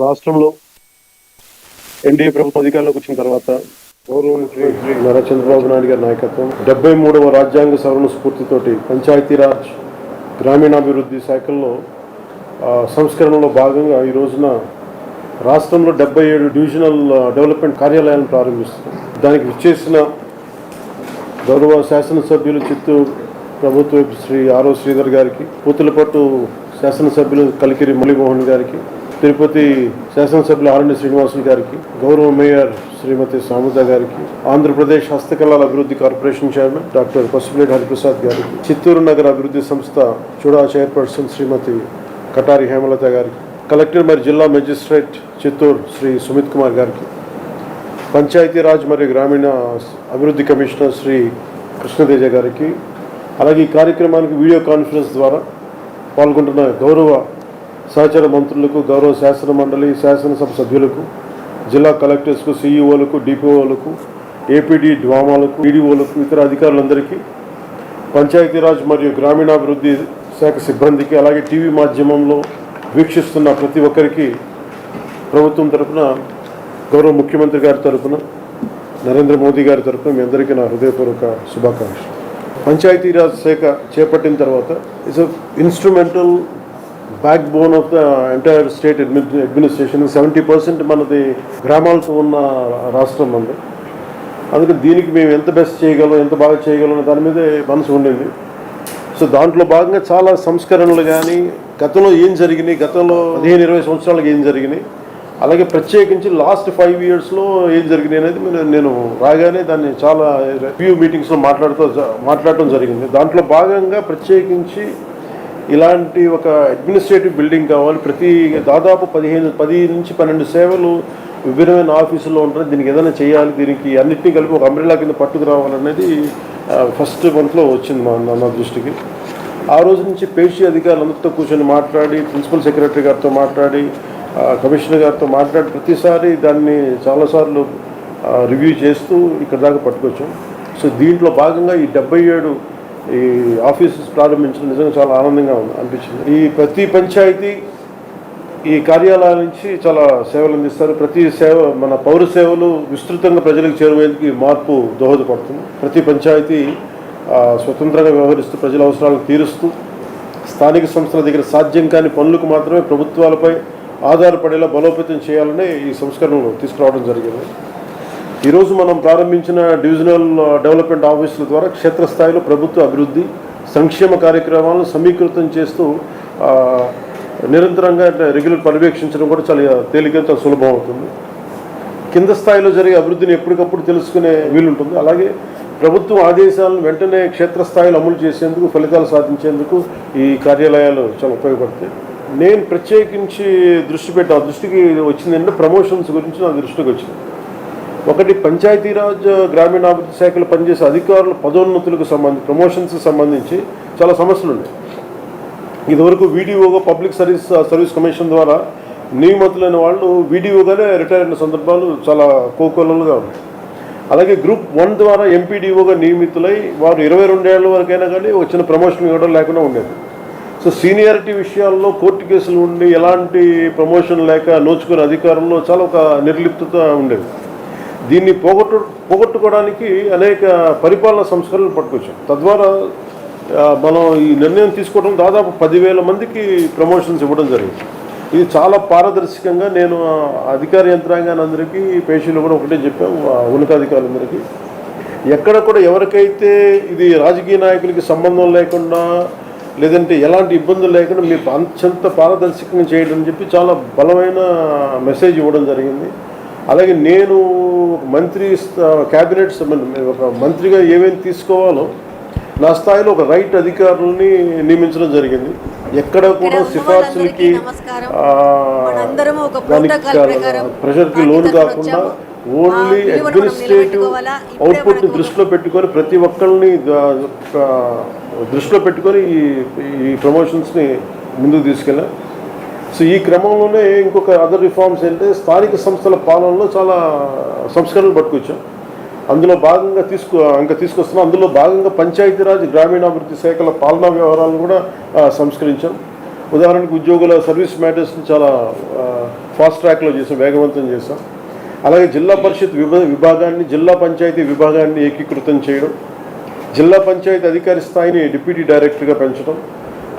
రాష్ట్రంలో ఎన్డీఏ ప్రభుత్వం అధికారంలోకి వచ్చిన తర్వాత గౌరవమంత్రి శ్రీ నారా చంద్రబాబు నాయుడు గారి నాయకత్వం డెబ్బై మూడవ రాజ్యాంగ సవరణ స్ఫూర్తితోటి పంచాయతీరాజ్ గ్రామీణాభివృద్ధి శాఖల్లో సంస్కరణలో భాగంగా ఈ రోజున రాష్ట్రంలో డెబ్బై ఏడు డివిజనల్ డెవలప్మెంట్ కార్యాలయాలను ప్రారంభిస్తున్నాం. దానికి విచ్చేసిన గౌరవ శాసనసభ్యులు చిత్తూరు ప్రభుత్వ శ్రీ ఆర్ఓ శ్రీధర్ గారికి పూతులపట్టు శాసనసభ్యులు కలికిరి మురళీమోహన్ గారికి తిరుపతి శాసనసభ్యులు ఆరణ్య శ్రీనివాసులు గారికి గౌరవ మేయర్ శ్రీమతి సాముద గారికి ఆంధ్రప్రదేశ్ హస్తకళల అభివృద్ధి corporation chairman doctor Pasupuleti Hariprasad గారికి చిత్తూరు నగర అభివృద్ధి సంస్థ చూడా చైర్పర్సన్ శ్రీమతి కటారి హేమలత గారికి కలెక్టర్ మరియు జిల్లా మెజిస్ట్రేట్ చిత్తూరు శ్రీ సుమిత్ కుమార్ గారికి పంచాయతీరాజ్ మరియు గ్రామీణ అభివృద్ధి కమిషనర్ శ్రీ కృష్ణతేజ గారికి అలాగే ఈ కార్యక్రమానికి వీడియో కాన్ఫరెన్స్ ద్వారా పాల్గొంటున్న గౌరవ సహచర మంత్రులకు గౌరవ శాసన మండలి శాసనసభ సభ్యులకు జిల్లా కలెక్టర్స్కు సీఈఓలకు డిపిఓలకు ఏపీడీ డ్వామాలకు ఈడీఓలకు ఇతర అధికారులందరికీ పంచాయతీరాజ్ మరియు గ్రామీణాభివృద్ధి శాఖ సిబ్బందికి అలాగే టీవీ మాధ్యమంలో వీక్షిస్తున్న ప్రతి ఒక్కరికి ప్రభుత్వం తరఫున గౌరవ ముఖ్యమంత్రి గారి తరపున నరేంద్ర మోదీ గారి తరపున మీ అందరికీ నా హృదయపూర్వక శుభాకాంక్షలు. పంచాయతీరాజ్ శాఖ చేపట్టిన తర్వాత it's instrumental backbone of the entire state administration seventy percent మనది గ్రామాలతో ఉన్న రాష్ట్రం మనది అందుకే దీనికి మేము ఎంత బెస్ట్ చేయగలం ఎంత బాగా చేయగలం దాని మీదే మనసు ఉండింది. సో దాంట్లో భాగంగా చాలా సంస్కరణలు కానీ గతంలో ఏం జరిగినాయి గతంలో పదిహేను ఇరవై సంవత్సరాలకు ఏం జరిగినాయి అలాగే ప్రత్యేకించి లాస్ట్ ఫైవ్ ఇయర్స్లో ఏం జరిగినాయి అనేది నేను- నేను రాగానే దాన్ని చాలా రివ్యూ మీటింగ్స్లో మాట్లాడుతూ మాట్లాడటం జరిగింది. దాంట్లో భాగంగా ప్రత్యేకించి ఇలాంటి ఒక అడ్మినిస్ట్రేటివ్ బిల్డింగ్ కావాలి. ప్రతి దాదాపు పదిహేను పది నుంచి పన్నెండు సేవలు విభిన్నమైన ఆఫీసుల్లో ఉంటారు దీనికి ఏదైనా చేయాలి దీనికి అన్నింటినీ కలిపి ఒక అంబ్రిలా కింద పట్టుకురావాలనేది ఫస్ట్ మంత్లో వచ్చింది మా నా- దృష్టికి. ఆ రోజు నుంచి పేషీ అధికారులందరితో కూర్చొని మాట్లాడి ప్రిన్సిపల్ సెక్రటరీ గారితో మాట్లాడి కమిషనర్ గారితో మాట్లాడి ప్రతిసారి దాన్ని చాలాసార్లు రివ్యూ చేస్తూ ఇక్కడ దాకా పట్టుకొచ్చాం. సో దీంట్లో భాగంగా ఈ డెబ్బై ఏడు ఈ ఆఫీసెస్ ప్రారంభించడం నిజంగా చాలా ఆనందంగా ఉంది అనిపించింది. ఈ ప్రతి పంచాయతీ ఈ కార్యాలయాల నుంచి చాలా సేవలు అందిస్తారు. ప్రతి సేవ మన పౌర సేవలు విస్తృతంగా ప్రజలకు చేరువేందుకు మార్పు దోహదపడుతుంది. ప్రతి పంచాయతీ స్వతంత్రంగా వ్యవహరిస్తూ ప్రజల అవసరాలను తీరుస్తూ స్థానిక సంస్థల దగ్గర సాధ్యం కాని పనులకు మాత్రమే ప్రభుత్వాలపై ఆధారపడేలా బలోపేతం చేయాలని ఈ సంస్కరణలు తీసుకురావడం జరిగింది. ఈరోజు మనం ప్రారంభించిన డివిజనల్ డెవలప్మెంట్ ఆఫీసుల ద్వారా క్షేత్రస్థాయిలో ప్రభుత్వ అభివృద్ధి సంక్షేమ కార్యక్రమాలను సమీకృతం చేస్తూ నిరంతరంగా రెగ్యులర్ పర్యవేక్షించడం కూడా చాలా తేలిక చాలా సులభం అవుతుంది. కింద స్థాయిలో జరిగే అభివృద్ధిని ఎప్పటికప్పుడు తెలుసుకునే వీలుంటుంది. అలాగే ప్రభుత్వం ఆదేశాలను వెంటనే క్షేత్రస్థాయిలో అమలు చేసేందుకు ఫలితాలు సాధించేందుకు ఈ కార్యాలయాలు చాలా ఉపయోగపడతాయి. నేను ప్రత్యేకించి దృష్టి పెట్టా దృష్టికి వచ్చిందంటే ప్రమోషన్స్ గురించి నా దృష్టికి వచ్చింది. ఒకటి పంచాయతీరాజ్ గ్రామీణాభివృద్ధి శాఖలో పనిచేసే అధికారుల పదోన్నతులకు సంబంధించి ప్రమోషన్స్కి సంబంధించి చాలా సమస్యలు ఉన్నాయి. ఇదివరకు వీడియోగా పబ్లిక్ సర్వీస్ సర్వీస్ కమిషన్ ద్వారా నియమితులైన వాళ్ళు వీడియోగానే రిటైర్ అయిన సందర్భాలు చాలా కోకొల్లలుగా ఉన్నాయి. అలాగే గ్రూప్ వన్ ద్వారా ఎంపీడీఓగా నియమితులై వారు ఇరవై రెండేళ్ళ వరకైనా కానీ వచ్చిన ప్రమోషన్ ఇవ్వడం లేకుండా ఉండేది. సో సీనియారిటీ విషయాల్లో కోర్టు కేసులు ఉండి ఎలాంటి ప్రమోషన్ లేక నోచుకునే అధికారంలో చాలా ఒక నిర్లిప్తత ఉండేది. దీన్ని పోగొట్టు పోగొట్టుకోవడానికి అనేక పరిపాలన సంస్కరణలు పట్టుకొచ్చాం. తద్వారా మనం ఈ నిర్ణయం తీసుకోవడం దాదాపు పదివేల మందికి ప్రమోషన్స్ ఇవ్వడం జరిగింది. ఇది చాలా పారదర్శకంగా నేను అధికార యంత్రాంగాన్ని అందరికీ పేషీలు కూడా ఒకటే చెప్పాం ఉన్నతాధికారులందరికీ. ఎక్కడ కూడా ఎవరికైతే ఇది రాజకీయ నాయకులకి సంబంధం లేకుండా లేదంటే ఎలాంటి ఇబ్బందులు లేకుండా మీరు అంతంత పారదర్శకంగా చేయడం చెప్పి చాలా బలమైన మెసేజ్ ఇవ్వడం జరిగింది. అలాగే నేను ఒక మంత్రి క్యాబినెట్ ఒక మంత్రిగా ఏమేమి తీసుకోవాలో నా స్థాయిలో ఒక రైట్ అధికారులని నియమించడం జరిగింది ఎక్కడ కూడా సిఫార్సులకి ప్రెషర్కి లోను కాకుండా. ఓన్లీ అడ్మినిస్ట్రేటివ్ నిలబెట్టుకోవాలా? ఇప్పుడే అవుట్పుట్ మనకు దృష్టిలో పెట్టుకొని ప్రతి ఒక్కరిని దృష్టిలో పెట్టుకొని ఈ ఈ ప్రమోషన్స్ని ముందుకు తీసుకెళ్ళాం సో ఈ క్రమంలోనే ఇంకొక అదర్ రిఫార్మ్స్ అంటే స్థానిక సంస్థల పాలనలో చాలా సంస్కరణలు పట్టుకొచ్చాం. అందులో భాగంగా తీసుకు ఇంకా తీసుకొస్తున్నాం. అందులో భాగంగా పంచాయతీరాజ్ గ్రామీణాభివృద్ధి శాఖల పాలనా వ్యవహారాలను కూడా సంస్కరించాం. ఉదాహరణకు ఉద్యోగుల సర్వీస్ మ్యాటర్స్ని చాలా ఫాస్ట్ ట్రాక్లో చేసాం వేగవంతం చేసాం. అలాగే జిల్లా పరిషత్ విభ విభాగాన్ని జిల్లా పంచాయతీ విభాగాన్ని ఏకీకృతం చేయడం. జిల్లా పంచాయతీ అధికారి స్థాయిని డిప్యూటీ డైరెక్టర్గా పెంచడం.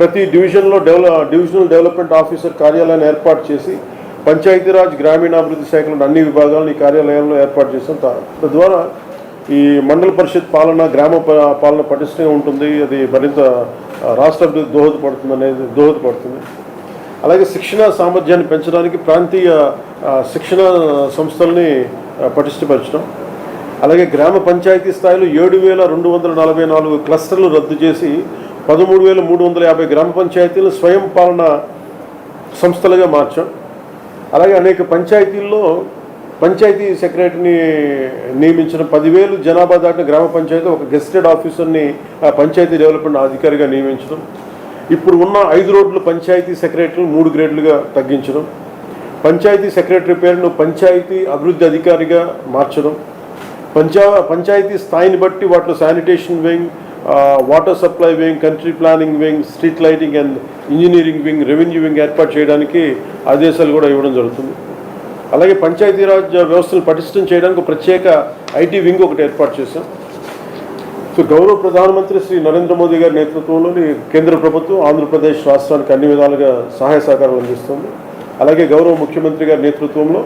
ప్రతి డివిజన్లో డెవలప్ డివిజనల్ డెవలప్మెంట్ ఆఫీసర్ కార్యాలయాన్ని ఏర్పాటు చేసి పంచాయతీరాజ్ గ్రామీణాభివృద్ధి శాఖలోని అన్ని విభాగాలను ఈ కార్యాలయంలో ఏర్పాటు చేసాం తద్వారా ఈ మండల పరిషత్ పాలన గ్రామ పాలన పటిష్టంగా ఉంటుంది. అది మరింత రాష్ట్ర అభివృద్ధి దోహదపడుతుంది అనేది దోహదపడుతుంది. అలాగే శిక్షణ సామర్థ్యాన్ని పెంచడానికి ప్రాంతీయ శిక్షణ సంస్థల్ని పటిష్టపరచడం. అలాగే గ్రామ పంచాయతీ స్థాయిలో ఏడు వేల రెండు వందల నలభై నాలుగు క్లస్టర్లు రద్దు చేసి పదమూడు వేల మూడు వందల యాభై గ్రామ పంచాయతీలు స్వయం పాలన సంస్థలుగా మార్చాం. అలాగే అనేక పంచాయతీల్లో పంచాయతీ సెక్రటరీని నియమించిన పదివేలు జనాభా దాటిన గ్రామ పంచాయతీ ఒక గెస్టెడ్ ఆఫీసర్ని ఆ పంచాయతీ డెవలప్మెంట్ అధికారిగా నియమించడం. ఇప్పుడు ఉన్న ఐదు రోడ్లు పంచాయతీ సెక్రటరీలు మూడు గ్రేడ్లుగా తగ్గించడం. పంచాయతీ సెక్రటరీ పేరును పంచాయతీ అభివృద్ధి అధికారిగా మార్చడం. పంచా పంచాయతీ స్థాయిని బట్టి వాటిలో sanitation wing water supply wing country planning wing street lighting and engineering wing revenue wing ఏర్పాటు చేయడానికి ఆదేశాలు కూడా ఇవ్వడం జరుగుతుంది. అలాగే పంచాయతీరాజ్ వ్యవస్థను పటిష్టం చేయడానికి ప్రత్యేక ఐటీ వింగ్ ఒకటి ఏర్పాటు చేశాం. సో గౌరవ ప్రధానమంత్రి శ్రీ నరేంద్ర మోదీ గారి నేతృత్వంలోని కేంద్ర ప్రభుత్వం ఆంధ్రప్రదేశ్ రాష్ట్రానికి అన్ని విధాలుగా సహాయ సహకారాలు అందిస్తుంది. అలాగే గౌరవ ముఖ్యమంత్రి గారి నేతృత్వంలో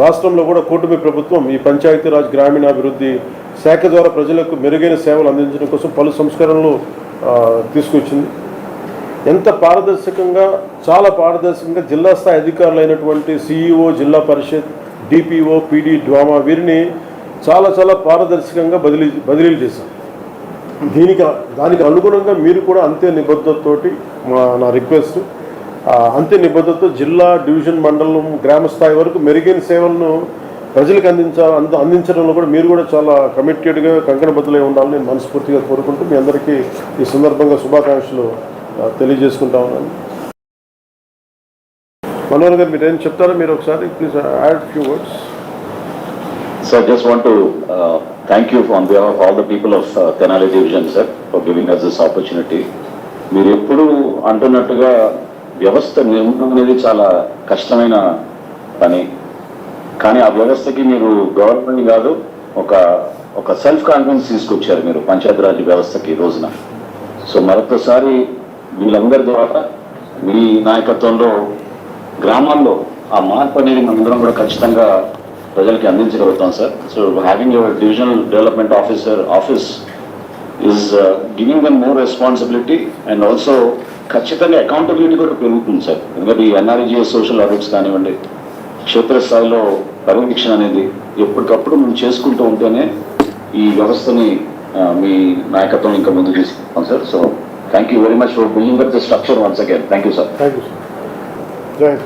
రాష్ట్రంలో కూడా కూటమి ప్రభుత్వం ఈ పంచాయతీరాజ్ గ్రామీణాభివృద్ధి శాఖ ద్వారా ప్రజలకు మెరుగైన సేవలు అందించడం కోసం పలు సంస్కరణలు తీసుకొచ్చింది. ఎంత పారదర్శకంగా చాలా పారదర్శకంగా జిల్లా స్థాయి అధికారులైనటువంటి సిఇఓ జిల్లా పరిషత్ డిపిఓ పీడీ డ్వామా వీరిని చాలా చాలా పారదర్శకంగా బదిలీ బదిలీలు చేశాం దీనికి దానికి అనుగుణంగా మీరు కూడా అంతే నిబద్ధతతోటి మా నా రిక్వెస్ట్. అంత్య నిబద్ధతతో జిల్లా డివిజన్ మండలం గ్రామ స్థాయి వరకు మెరుగైన సేవలను ప్రజలకు అందించ అందించడంలో కూడా మీరు కూడా చాలా కమిటెడ్గా కంకణబద్ధులై ఉండాలని నేను మనస్ఫూర్తిగా కోరుకుంటూ మీ అందరికీ ఈ సందర్భంగా శుభాకాంక్షలు తెలియజేసుకుంటా ఉన్నాను. మనోహర్ గారు మీరు ఏం చెప్తారో మీరు ఒకసారి please add few words sir just want to thank you thank you on all the people of Tenali of sir uh, Tenali Division, sir, for giving మీరు ఎప్పుడు అంటున్నట్టుగా వ్యవస్థ నిర్మాణం అనేది చాలా కష్టమైన పని. కానీ ఆ వ్యవస్థకి మీరు గవర్నమెంట్ కాదు ఒక ఒక సెల్ఫ్ కాన్ఫిడెన్స్ తీసుకొచ్చారు మీరు పంచాయతీరాజ్ వ్యవస్థకి ఈ రోజున. సో మరొకసారి వీళ్ళందరి ద్వారా మీ నాయకత్వంలో గ్రామాల్లో ఆ మార్పు అనేది మనందరం కూడా ఖచ్చితంగా ప్రజలకి అందించగలుగుతాం sir. So having your divisional development officer office is giving them more responsibility and also ఖచ్చితంగా అకౌంటబిలిటీ కూడా పెరుగుతుంది సార్. ఎందుకంటే ఈ ఎన్ఆర్జీఎస్ సోషల్ ఆడిట్స్ కానివ్వండి క్షేత్రస్థాయిలో పర్యవేక్షణ అనేది ఎప్పటికప్పుడు మనం చేసుకుంటూ ఉంటేనే ఈ వ్యవస్థని మీ నాయకత్వం ఇంకా ముందు తీసుకుంటాం sir. So thank you very much for building the structure once again thank you sir thank you sir